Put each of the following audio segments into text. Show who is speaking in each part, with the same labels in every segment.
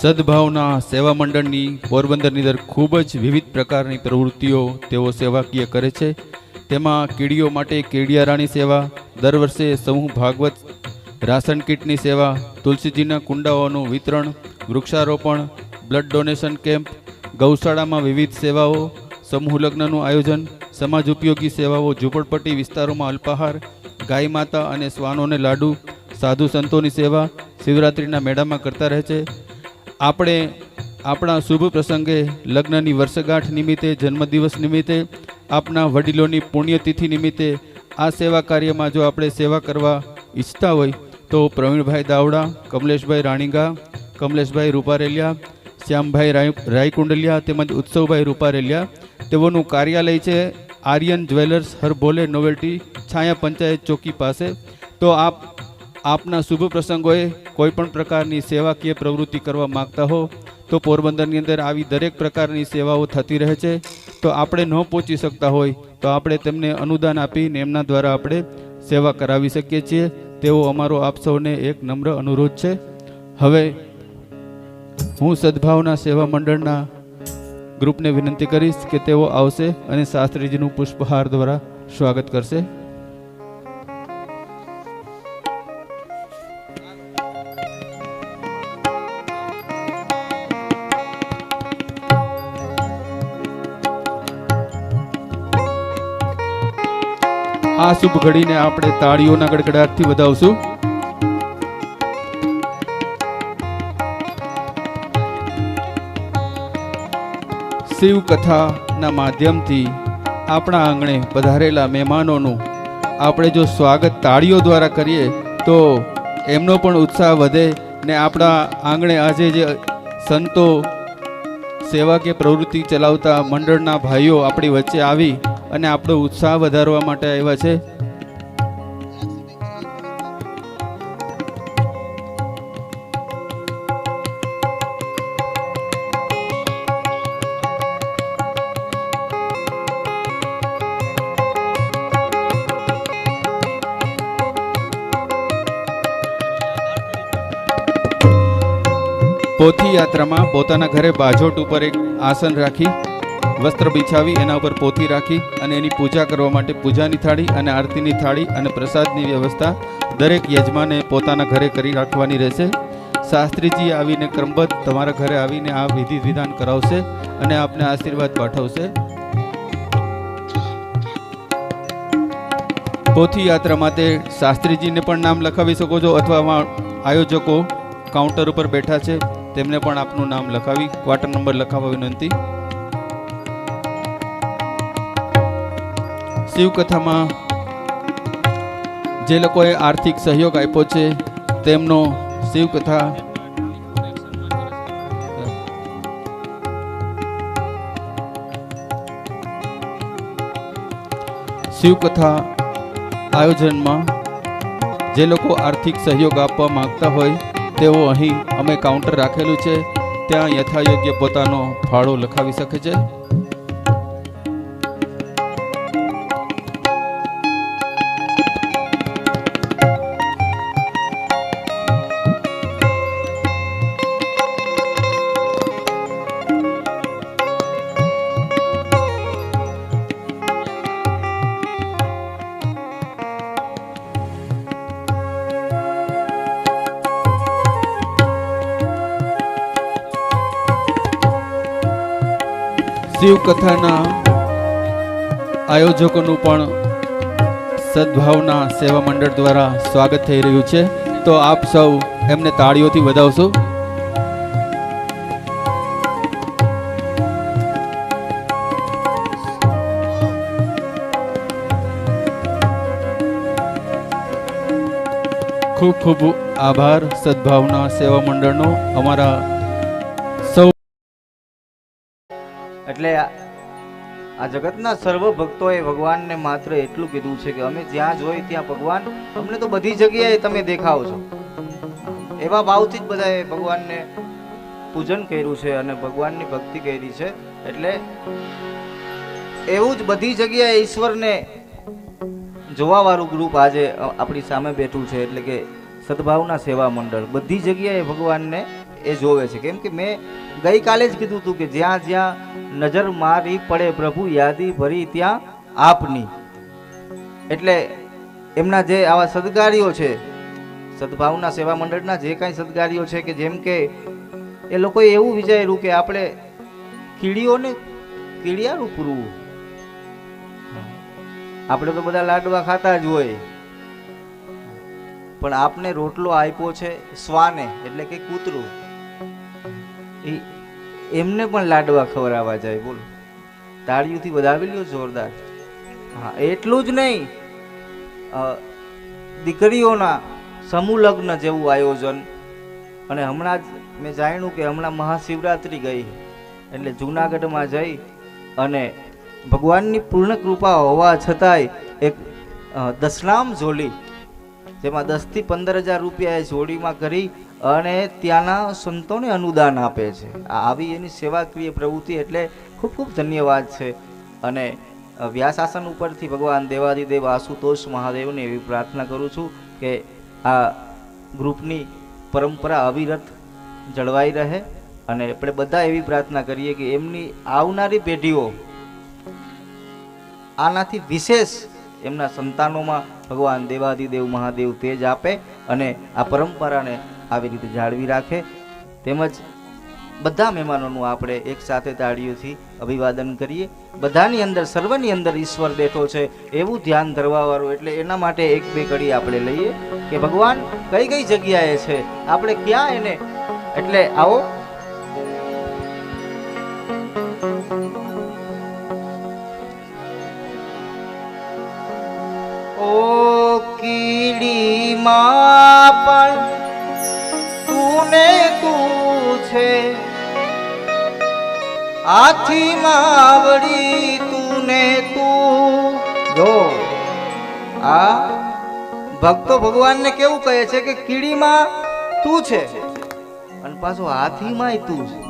Speaker 1: સદભાવના સેવા મંડળની પોરબંદરની અંદર ખૂબ જ વિવિધ પ્રકારની પ્રવૃત્તિઓ તેઓ સેવાકીય કરે છે. તેમાં કીડીઓ માટે કીડિયારાની સેવા, દર વર્ષે સમૂહ ભાગવત રાશન કીટની સેવા, તુલસીજીના કુંડાઓનું વિતરણ, વૃક્ષારોપણ, બ્લડ ડોનેશન કેમ્પ, ગૌશાળામાં વિવિધ સેવાઓ, સમૂહ લગ્નનું આયોજન, સમાજ ઉપયોગી સેવાઓ, ઝૂંપડપટ્ટી વિસ્તારોમાં અલ્પાહાર, ગાય માતા અને શ્વાનોને લાડુ, સાધુ સંતોની સેવા, શિવરાત્રિના મેળામાં કરતા રહે છે. આપણે આપણા શુભ પ્રસંગે લગ્નની વર્ષગાંઠ નિમિત્તે, જન્મદિવસ નિમિત્તે, આપના વડીલોની પુણ્યતિથિ નિમિત્તે આ સેવા કાર્યમાં જો આપણે સેવા કરવા ઈચ્છતા હોય, તો પ્રવીણભાઈ દાવડા, કમલેશભાઈ રાણીગા, કમલેશભાઈ રૂપારેલિયા, શ્યામભાઈ રાયકુંડલિયા તેમજ ઉત્સવભાઈ રૂપારેલિયા, તેઓનું કાર્યાલય છે આર્યન જ્વેલર્સ હરભોલે નોવેલ્ટી, છાયા પંચાયત ચોકી પાસે. તો આપ આપના શુભ પ્રસંગોએ કોઈ પણ પ્રકારની સેવાકીય પ્રવૃત્તિ કરવા માગતા હો, તો પોરબંદરની અંદર આવી દરેક પ્રકારની સેવાઓ થતી રહે છે. તો આપણે ન પહોંચી શકતા હોય, તો આપણે તેમને અનુદાન આપીને એમના દ્વારા આપણે સેવા કરાવી શકીએ છીએ. તેવો અમારો આપ સૌને એક નમ્ર અનુરોધ છે. હવે હું સદભાવના સેવા મંડળના ગ્રુપને વિનંતી કરીશ કે તેઓ આવશે અને શાસ્ત્રીજીનું પુષ્પહાર દ્વારા સ્વાગત કરશે. આ શુભ ઘડીને આપણે તાળીઓના ગડગડાટથી વધાવશું. શિવ કથાના માધ્યમથી આપણા આંગણે પધારેલા મહેમાનોનું આપણે જો સ્વાગત તાળીઓ દ્વારા કરીએ, તો એમનો પણ ઉત્સાહ વધે ને આપણા આંગણે આજે જે સંતો સેવા કે પ્રવૃત્તિ ચલાવતા મંડળના ભાઈઓ આપણી વચ્ચે આવી અને આપણો ઉત્સાહ વધારવા માટે આવ્યા છે. પોથી યાત્રામાં પોતાના ઘરે બાજોટ ઉપર એક આસન રાખી વસ્ત્ર બિછાવી, એના ઉપર પોથી રાખી અને એની પૂજા કરવા માટે પૂજાની થાળી અને આરતીની થાળી અને પ્રસાદની વ્યવસ્થા દરેક યજમાને પોતાના ઘરે કરી રાખવાની રહેશે. શાસ્ત્રીજી આવીને ક્રમબદ્ધ તમારા ઘરે આવીને આ વિધિ વિધાન કરાવશે અને આપને આશીર્વાદ પાઠવશે. પોથી યાત્રા માટે શાસ્ત્રીજીને પણ નામ લખાવી શકો છો અથવા આયોજકો કાઉન્ટર ઉપર બેઠા છે, તેમને પણ આપનું નામ લખાવી, ક્વાર્ટર નંબર લખાવવા વિનંતી. શિવકથામાં જે લોકોએ આર્થિક સહયોગ આપ્યો છે, તેમનો શિવકથા શિવકથા આયોજનમાં જે લોકો આર્થિક સહયોગ આપવા માંગતા હોય, તેઓ અહીં અમે કાઉન્ટર રાખેલું છે. ત્યાં યથાયોગ્ય પોતાનો ફાળો લખાવી શકે છે. શિવકથાના આયોજકોનું પણ સદભાવના સેવા મંડળ દ્વારા સ્વાગત થઈ રહ્યું છે. તો આપ સૌ એમને તાળીઓથી વધાવશો. ખૂબ ખૂબ આભાર સદભાવના સેવા મંડળનો. અમારા
Speaker 2: એટલે આ જગતના સર્વ ભક્તોએ ભગવાનને માત્ર એટલું કીધું છે કે અમે જ્યાં જોઈ ત્યાં ભગવાન અમને તો બધી જગ્યાએ તમે દેખાવ છો. એવા ભાવથી જ બધાએ ભગવાનને પૂજન કર્યું છે અને ભગવાનની ભક્તિ કરી છે. એટલે એવું જ બધી જગ્યાએ ઈશ્વરને જોવાવાળું ગ્રુપ આજે આપણી સામે બેઠું છે. એટલે કે સદભાવના સેવા મંડળ. બધી જગ્યાએ ભગવાનને એ જોવે છે. કેમ કે મેં ગઈકાલે જ કીધું હતું કે જ્યાં જ્યાં નજર મારી પડે પ્રભુ, યાદી ભરી ત્યાં આપની. એટલે એમના જે આવા સદગારીઓ છે, સદભાવના સેવા મંડળના જે કાંઈ સદગારીઓ છે કે જેમ કે એ લોકોએ એવું વિચાર્યું કે આપણે કીડીઓને કીડિયારું પૂરવું આપણે તો બધા લાડવા ખાતા જ હોય. પણ આપને રોટલો આપ્યો છે શ્વાને એટલે કે કૂતરું. ઈ એમને પણ લાડવા ખવડાવવા જાય બોલો. તાળીઓથી વધાવી લ્યો જોરદાર. હા એટલું જ નહીં. દીકરીઓના સમૂહ લગ્ન જેવું આયોજન. અને હમણાં જ મેં જાણ્યું કે હમણાં મહાશિવરાત્રિ ગઈ. એટલે જૂનાગઢમાં જઈ અને ભગવાનની પૂર્ણ કૃપા હોવા છતાંય એક અ, દશનામ ઝોલી જેમાં દસથી પંદર હજાર રૂપિયા એ જોડીમાં કરી અને ત્યાંના સંતોને અનુદાન આપે છે. આવી એની સેવાકીય પ્રવૃત્તિ એટલે ખૂબ ખૂબ ધન્યવાદ છે. અને વ્યાસાસન ઉપરથી ભગવાન દેવાદિદેવ આશુતોષ મહાદેવને એવી પ્રાર્થના કરું છું કે આ ગ્રુપની પરંપરા અવિરત જળવાઈ રહે અને આપણે બધા એવી પ્રાર્થના કરીએ કે એમની આવનારી પેઢીઓ આનાથી વિશેષ એમના સંતાનોમાં ભગવાન દેવાદિદેવ મહાદેવ તેજ આપે અને આ પરંપરાને આવી રીતે જાળવી રાખે. તેમજ બધા મહેમાનોનું આપણે એક સાથે તાળીઓથી અભિવાદન કરીએ. બધાની અંદર, સર્વની અંદર ઈશ્વર બેઠો છે એવું ધ્યાન ધરવાવાળું એટલે એના માટે એક બે કડી આપણે લઈએ કે ભગવાન કઈ કઈ જગ્યાએ છે? આપણે ક્યાં એને? એટલે આવો. ઓ કીડીમાં પણ છે. આથી માવડી તું ને તું. જો, આ ભક્તો ભગવાનને કેવું કહે છે કે કીડીમાં તું છે અને પાછું હાથીમાંય તું છે.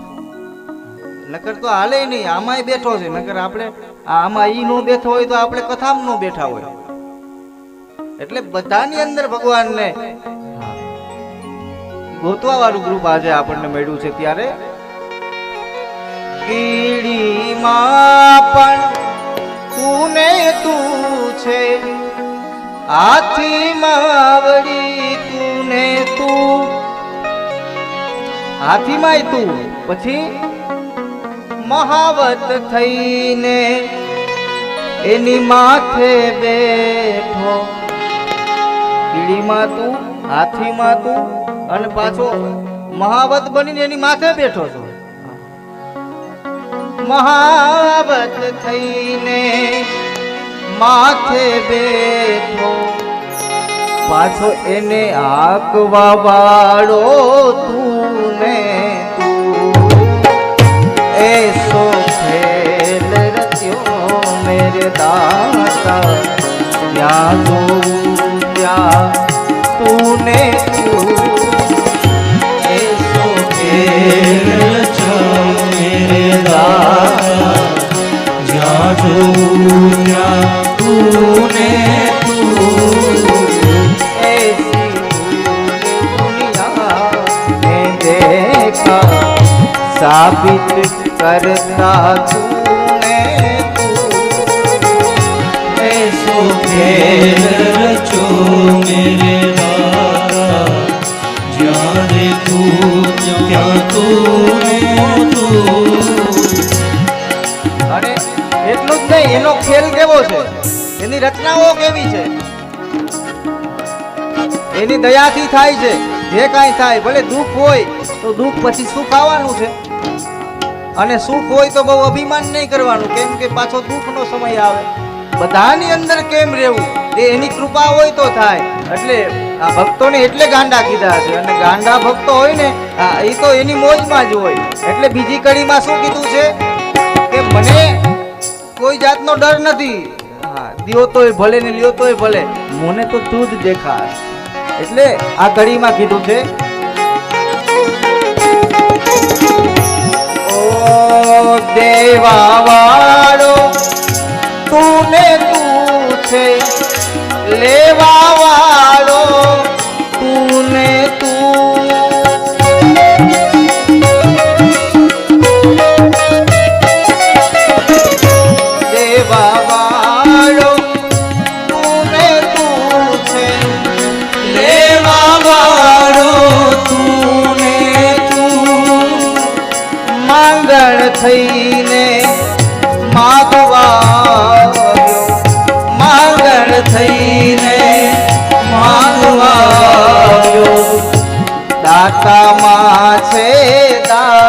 Speaker 2: નકર તો હાલે નહીં, આમાંય બેઠો છે. નકર આપણે આમાં ઈ નો બેઠો હોય તો આપણે કથામાં નો બેઠા હોય. એટલે બધાની અંદર ભગવાનને ગોતવા વાળું ગ્રુપ આજે આપણને મળ્યું છે ત્યારે. કીડીમાં પણ તું તું છે? હાથી માવડી તું ને તું? હાથીમાંય તું. પછી મહાવત થઈને એની માથે બેઠો. કીડીમાં તું, હાથીમાં તું? અને પાછો મહાવત બનીને એની માથે બેઠો છો. મહાવત થઈને માથે બેઠો. પાછો એને આકવા વાળો તું. ને તું સો ખેલ રચ્યો મેરે દાતા. ત્યાં જોઉં ત્યાં તું ને
Speaker 3: કરતા
Speaker 2: અને એટલું જ નહીં, એનો ખેલ કેવો છે? એની રચનાઓ કેવી છે? એની દયાથી થાય છે, જે કાંઈ થાય, ભલે દુઃખ હોય, તો દુઃખ પછી સુખ આવવાનું છે? અને સુખ હોય તો બહુ અભિમાન નહીં કરવાનું, કેમ કે પાછો દુઃખનો સમય આવે. બધાની અંદર કેમ રહેવું? એ એની કૃપા હોય તો થાય. એટલે આ ભક્તોને એટલે ગાંડા કીધા છે. અને ગાંડા ભક્તો હોય ને એ તો એની મોજમાં જ હોય. એટલે બીજી કડીમાં શું કીધું છે? કે મને કોઈ જાતનો ડર નથી. દિયો તોય ભલે ને લ્યો તોય ભલે. મને તો તું જ દેખાશ. એટલે આ કડીમાં કીધું છે. દેવા વાળો તું ને તું છે લેવા વાળો થઈને માગવા. માગણ થઈને માગવા. દાતામાં છે દાતા